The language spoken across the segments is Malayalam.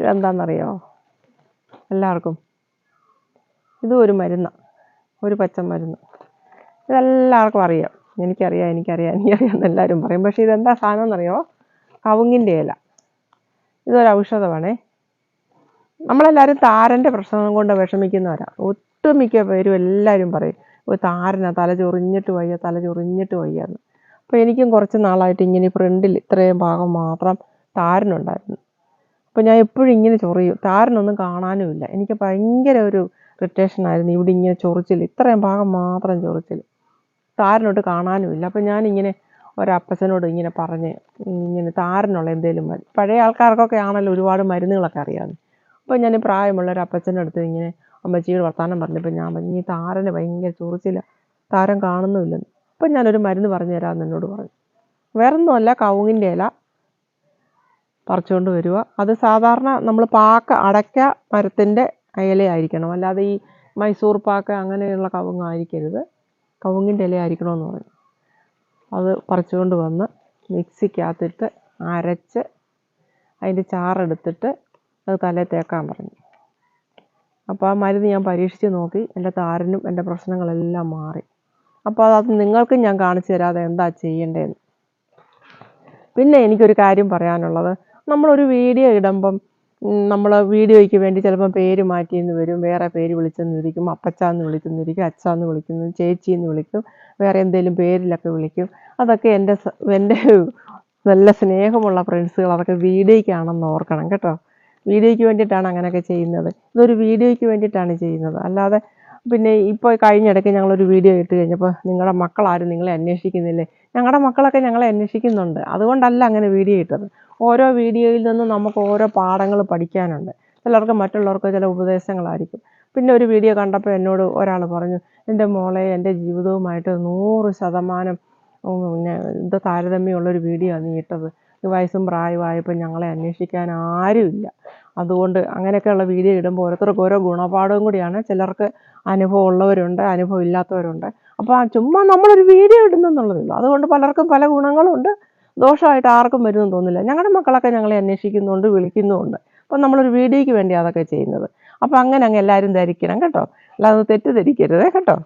ഇതെന്താണെന്നറിയോ എല്ലാവർക്കും. ഇതും ഒരു മരുന്നാണ് ഒരു പച്ചമരുന്ന് ഇതെല്ലാവർക്കും അറിയാം. എനിക്കറിയാം എനിക്കറിയാം എനിക്കറിയാം എന്ന് എല്ലാവരും പറയും. പക്ഷേ ഇതെന്താ സാധനം എന്നറിയോ കവുങ്ങിന്റെ ഇല. ഇതൊരു ഔഷധമാണേ. നമ്മളെല്ലാവരും താരന്റെ പ്രശ്നം കൊണ്ട് വിഷമിക്കുന്നവരാണ് ഒട്ടുമിക്ക പേരും എല്ലാവരും പറയും ഒരു താരനാണ് തല ചൊറിഞ്ഞിട്ട് വയ്യ തല ചൊറിഞ്ഞിട്ട് വയ്യ എന്ന് അപ്പോൾ എനിക്കും കുറച്ച് നാളായിട്ട് ഇങ്ങനെ ഫ്രണ്ടിൽ ഇത്രയും ഭാഗം മാത്രം താരനുണ്ടായിരുന്നു. അപ്പോൾ ഞാൻ എപ്പോഴും ഇങ്ങനെ ചൊറിയും. താരനൊന്നും കാണാനുമില്ല. എനിക്ക് ഭയങ്കര ഒരു ഇറിറ്റേഷൻ ആയിരുന്നു ഇവിടെ ഇങ്ങനെ ചൊറിച്ചിൽ ഇത്രയും ഭാഗം മാത്രം ചൊറിച്ചിൽ താരനോട്ട് കാണാനുമില്ല. അപ്പോൾ ഞാനിങ്ങനെ ഒരപ്പച്ചനോട് ഇങ്ങനെ പറഞ്ഞ് ഇങ്ങനെ താരനുള്ള എന്തെങ്കിലും മതി. പഴയ ആൾക്കാർക്കൊക്കെ ആണല്ലോ ഒരുപാട് മരുന്നുകളൊക്കെ അറിയാതെ അപ്പോൾ ഞാൻ പ്രായമുള്ള ഒരു അപ്പച്ചന്റെ അടുത്ത് ഇങ്ങനെ അമ്മച്ചിയുടെ വർത്താനം പറഞ്ഞപ്പോൾ ഞാൻ പറഞ്ഞു ഈ താരന് ഭയങ്കര ചൊറിച്ചില്ല താരം കാണുന്നുമില്ലെന്ന്. അപ്പം ഞാനൊരു മരുന്ന് പറഞ്ഞു തരാമെന്ന് എന്നോട് പറഞ്ഞു. വേറൊന്നുമല്ല കവുങ്ങിന്റെ ഇല. പറിച്ചുകൊണ്ട് വരിക അത് സാധാരണ നമ്മൾ പാക്ക അടയ്ക്ക മരത്തിന്റെ ഇലയായിരിക്കണം അല്ലാതെ ഈ മൈസൂർ പാക്ക അങ്ങനെയുള്ള കവുങ്ങായിരിക്കരുത് കവുങ്ങിന്റെ ഇലയായിരിക്കണമെന്ന് പറഞ്ഞു. അത് പറിച്ചുകൊണ്ട് വന്ന് മിക്സിക്കകത്തിട്ട് അരച്ച് അതിന്റെ ചാറെടുത്തിട്ട് അത് തലയിൽ തേക്കാൻ പറഞ്ഞു. അപ്പോൾ ആ മരുന്ന് ഞാൻ പരീക്ഷിച്ച് നോക്കി. എന്റെ താരനും എന്റെ പ്രശ്നങ്ങളെല്ലാം മാറി. അപ്പോൾ അത് നിങ്ങൾക്കും ഞാൻ കാണിച്ചു തരാതെ എന്താ ചെയ്യേണ്ടതെന്ന് പിന്നെ എനിക്കൊരു കാര്യം പറയാനുള്ളത്. നമ്മളൊരു വീഡിയോ ഇടുമ്പം നമ്മൾ വീഡിയോയ്ക്ക് വേണ്ടി ചിലപ്പോൾ പേര് മാറ്റിയെന്ന് വരും. വേറെ പേര് വിളിച്ചെന്ന് വിളിക്കും. അപ്പച്ചാന്ന് വിളിച്ചെന്നിരിക്കും അച്ചാന്ന് വിളിക്കുന്നു. ചേച്ചി എന്ന് വിളിക്കും. വേറെ എന്തെങ്കിലും പേരിലൊക്കെ വിളിക്കും. അതൊക്കെ എന്റെ എന്റെ നല്ല സ്നേഹമുള്ള ഫ്രണ്ട്സുകൾ അതൊക്കെ വീഡിയോയ്ക്കാണെന്ന് ഓർക്കണം കേട്ടോ. വീഡിയോയ്ക്ക് വേണ്ടിയിട്ടാണ് അങ്ങനെയൊക്കെ ചെയ്യുന്നത്. ഇതൊരു വീഡിയോയ്ക്ക് വേണ്ടിയിട്ടാണ് ചെയ്യുന്നത്. അല്ലാതെ പിന്നെ ഇപ്പോൾ കഴിഞ്ഞിടയ്ക്ക് ഞങ്ങളൊരു വീഡിയോ ഇട്ട് കഴിഞ്ഞപ്പോൾ നിങ്ങളുടെ മക്കളാരും നിങ്ങളെ അന്വേഷിക്കുന്നില്ലേ? ഞങ്ങളുടെ മക്കളൊക്കെ ഞങ്ങളെ അന്വേഷിക്കുന്നുണ്ട്. അതുകൊണ്ടല്ല അങ്ങനെ വീഡിയോ ഇട്ടത്. ഓരോ വീഡിയോയിൽ നിന്നും നമുക്ക് ഓരോ പാഠങ്ങൾ പഠിക്കാനുണ്ട്. ചിലർക്ക് മറ്റുള്ളവർക്ക് ചില ഉപദേശങ്ങളായിരിക്കും. പിന്നെ ഒരു വീഡിയോ കണ്ടപ്പോൾ എന്നോട് ഒരാൾ പറഞ്ഞു എന്റെ മോളെ എന്റെ ജീവിതവുമായിട്ട് നൂറ് ശതമാനം പിന്നെ ഇത് താരതമ്യമുള്ളൊരു വീഡിയോ ആണ് നീ ഇട്ടത്. വയസ്സും പ്രായമായപ്പോൾ ഞങ്ങളെ അന്വേഷിക്കാൻ ആരുമില്ല. അതുകൊണ്ട് അങ്ങനെയൊക്കെയുള്ള വീഡിയോ ഇടുമ്പോൾ ഓരോരുത്തർക്ക് ഓരോ ഗുണപാഠവും കൂടിയാണ്. ചിലർക്ക് അനുഭവം ഉള്ളവരുണ്ട് അനുഭവം ഇല്ലാത്തവരുണ്ട്. അപ്പോൾ ആ ചുമ്മാ നമ്മളൊരു വീഡിയോ ഇടുന്നെന്നുള്ളതേ അതുകൊണ്ട് പലർക്കും പല ഗുണങ്ങളുണ്ട്. ദോഷമായിട്ട് ആർക്കും വരുമെന്ന് തോന്നില്ല ഞങ്ങളുടെ മക്കളൊക്കെ ഞങ്ങളെ അന്വേഷിക്കുന്നുണ്ട് വിളിക്കുന്നുമുണ്ട്. അപ്പം നമ്മളൊരു വീഡിയോയ്ക്ക് വേണ്ടി അതൊക്കെ ചെയ്യുന്നത്. അപ്പം അങ്ങനെ അങ്ങ് എല്ലാവരും ധരിക്കണം കേട്ടോ. അല്ലാതെ തെറ്റിദ്ധരിക്കരുത് കേട്ടോ.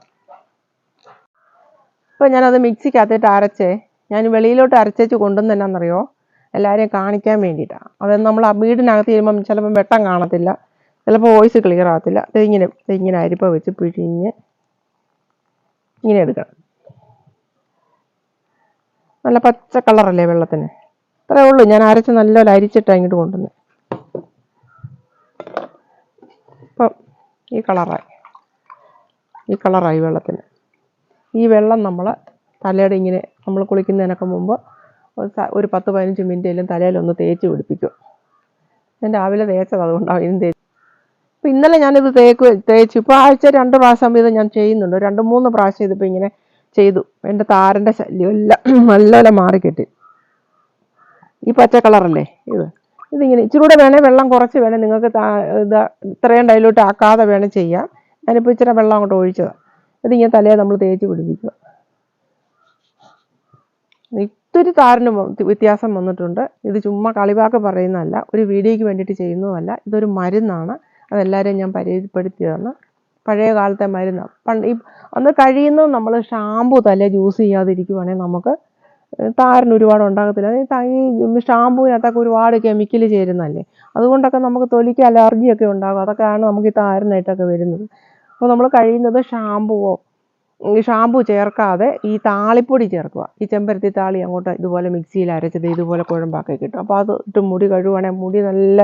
അപ്പം ഞാനത് മിക്സിക്കകത്തിട്ട് അരച്ചേ. ഞാൻ വെളിയിലോട്ട് അരച്ചേച്ച് കൊണ്ടുവന്നെന്നാണെന്നറിയോ എല്ലാവരെയും കാണിക്കാൻ വേണ്ടിയിട്ടാണ് അത് നമ്മൾ ആ വീടിനകത്ത് ചെയ്യുമ്പം ചിലപ്പം വെട്ടം കാണത്തില്ല. ചിലപ്പോൾ വോയിസ് ക്ലിയർ ആകത്തില്ല ഇങ്ങനെ ഇങ്ങനെ അരിപ്പ വെച്ച് പിഴിഞ്ഞ് ഇങ്ങനെ എടുക്കണം. നല്ല പച്ച കളറല്ലേ വെള്ളത്തിന്? അത്രേ ഉള്ളൂ. ഞാൻ അരച്ച് നല്ലപോലെ അരിച്ചിട്ടാണ് ഇങ്ങോട്ട് കൊണ്ടുവന്നത് ഇപ്പം ഈ കളറായി ഈ കളറായി വെള്ളത്തിന്. ഈ വെള്ളം നമ്മൾ തലയുടെ ഇങ്ങനെ നമ്മൾ കുളിക്കുന്നതിനൊക്കെ മുമ്പ് ഒരു പത്ത് പതിനഞ്ച് മിനിറ്റെങ്കിലും തലയിലൊന്ന് തേച്ച് പിടിപ്പിക്കും. ഞാൻ രാവിലെ തേച്ചത് അതുകൊണ്ടാണ് ഇതും തേച്ച് അപ്പം ഇന്നലെ ഞാനിത് തേക്ക് തേച്ചു. ഇപ്പോൾ ആഴ്ച രണ്ട് പ്രാവശ്യം വീതം ഞാൻ ചെയ്യുന്നുണ്ട്. രണ്ട് മൂന്ന് പ്രാവശ്യം ഇതിപ്പോൾ ഇങ്ങനെ ചെയ്തു. എന്റെ താരന്റെ ശല്യം എല്ലാം നല്ലപോലെ മാറിക്കിട്ടി. ഈ പച്ച കളറല്ലേ ഇത്? ഇതിങ്ങനെ ഇച്ചിരി കൂടെ വേണേൽ വെള്ളം കുറച്ച് വേണേൽ നിങ്ങൾക്ക് ഇത് ഇത്രയും ഡൈലൂട്ട് ആക്കാതെ വേണേൽ ചെയ്യാം. ഞാനിപ്പോൾ ഇച്ചിരി വെള്ളം അങ്ങോട്ട് ഒഴിച്ചതാണ് ഇതിങ്ങനെ തലയെ നമ്മൾ തേച്ച് പിടിപ്പിക്കുക. ഇത്തിരി താരന് വ്യത്യാസം വന്നിട്ടുണ്ട്. ഇത് ചുമ്മാ കളിവാക്ക് പറയുന്നതല്ല ഒരു വീഡിയോയ്ക്ക് വേണ്ടിയിട്ട് ചെയ്യുന്നതല്ല. ഇതൊരു മരുന്നാണ്. അതെല്ലാവരെയും ഞാൻ പരിചയപ്പെടുത്തിയതാണ്. പഴയ കാലത്തെ മരുന്ന് പണ്ട് ഈ അന്ന് കഴിയുന്നത് നമ്മൾ ഷാമ്പു തല ജ്യൂസ് ചെയ്യാതിരിക്കുവാണെങ്കിൽ നമുക്ക് താരന് ഒരുപാട് ഉണ്ടാകത്തില്ല. ഈ ഷാമ്പുവിനകത്തൊക്കെ ഒരുപാട് കെമിക്കൽ ചേരുന്നതല്ലേ? അതുകൊണ്ടൊക്കെ നമുക്ക് തൊലിക്ക് അലർജിയൊക്കെ ഉണ്ടാകും. അതൊക്കെയാണ് നമുക്ക് ഈ താരനായിട്ടൊക്കെ വരുന്നത്. അപ്പോൾ നമ്മൾ കഴിയുന്നത് ഷാമ്പുവോ ഈ ഷാമ്പു ചേർക്കാതെ ഈ താളിപ്പൊടി ചേർക്കുക. ഈ ചെമ്പരത്തി താളി അങ്ങോട്ട് ഇതുപോലെ മിക്സിയിൽ അരച്ചത് ഇതുപോലെ കുഴമ്പാക്കി കിട്ടും. അപ്പോൾ അത് ഇട്ട് മുടി കഴുകുവാണെങ്കിൽ മുടി നല്ല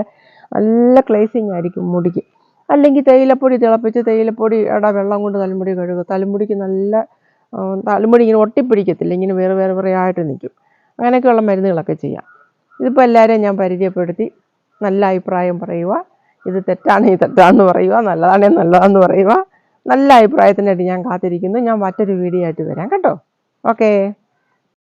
നല്ല ക്ലേസിങ് ആയിരിക്കും മുടിക്ക്. അല്ലെങ്കിൽ തേയിലപ്പൊടി തിളപ്പിച്ച് തേയിലപ്പൊടി ഇട വെള്ളം കൊണ്ട് തലമുടി കഴുകുക. തലമുടിക്ക് നല്ല തലമുടി ഇങ്ങനെ ഒട്ടിപ്പിടിക്കത്തില്ല. ഇങ്ങനെ വേറെ വേറെ വേറെ ആയിട്ട് നിൽക്കും. അങ്ങനെയൊക്കെയുള്ള മരുന്നുകളൊക്കെ ചെയ്യാം. ഇതിപ്പോൾ എല്ലാവരെയും ഞാൻ പരിചയപ്പെടുത്തി. നല്ല അഭിപ്രായം പറയുക. ഇത് തെറ്റാണെങ്കിൽ തെറ്റാണെന്ന് പറയുക. നല്ലതാണെങ്കിൽ നല്ലതാണെന്ന് പറയുക. നല്ല അഭിപ്രായത്തിനായിട്ട് ഞാൻ കാത്തിരിക്കുന്നു. ഞാൻ മറ്റൊരു വീഡിയോ ആയിട്ട് വരാം. കേട്ടോ ഓക്കേ